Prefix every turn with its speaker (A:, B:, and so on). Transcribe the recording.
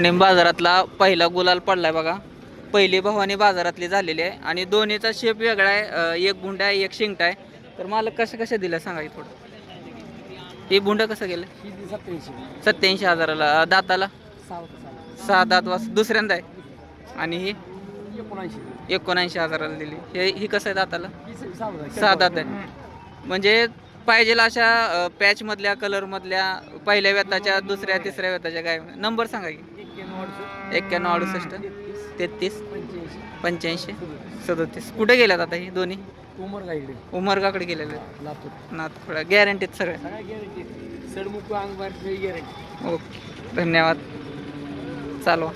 A: निम बाजारातला पहिला गुलाल पडलाय बघा. पहिली भवानी बाजारातली झालेली आहे आणि दोन्हीचा शेप वेगळा आहे एक भुंडा आहे एक शिंगटा आहे. तर मला कसं कसं दिलं सांगा थोडं. हे भुंड कसं गेलं?
B: सत्याऐंशी
A: सत्याऐंशी हजाराला दाताला?
B: सहा
A: दात वास. दुसऱ्यांदा आहे. आणि ही?
B: एकोणऐंशी
A: एकोणऐंशी हजाराला दिली. हे ही कसं आहे दाताला?
B: सहा
A: दात आहे. म्हणजे पाहिजे अशा पॅच मधल्या कलर मधल्या पहिल्या व्यताच्या दुसऱ्या तिसऱ्या व्यताच्या काय? नंबर सांगा की. एक्क्याण्णव अडुसष्ट? तेहतीस.
B: पंच्याऐंशी.
A: सदोतीस. कुठे गेल्यात आता ही दोन्ही?
B: उमर गाईकडे
A: उमरगाकडे गेलेले नाथखोडा गॅरंटीत सगळ्या
B: गॅरंटी.
A: ओके. धन्यवाद. चालवा.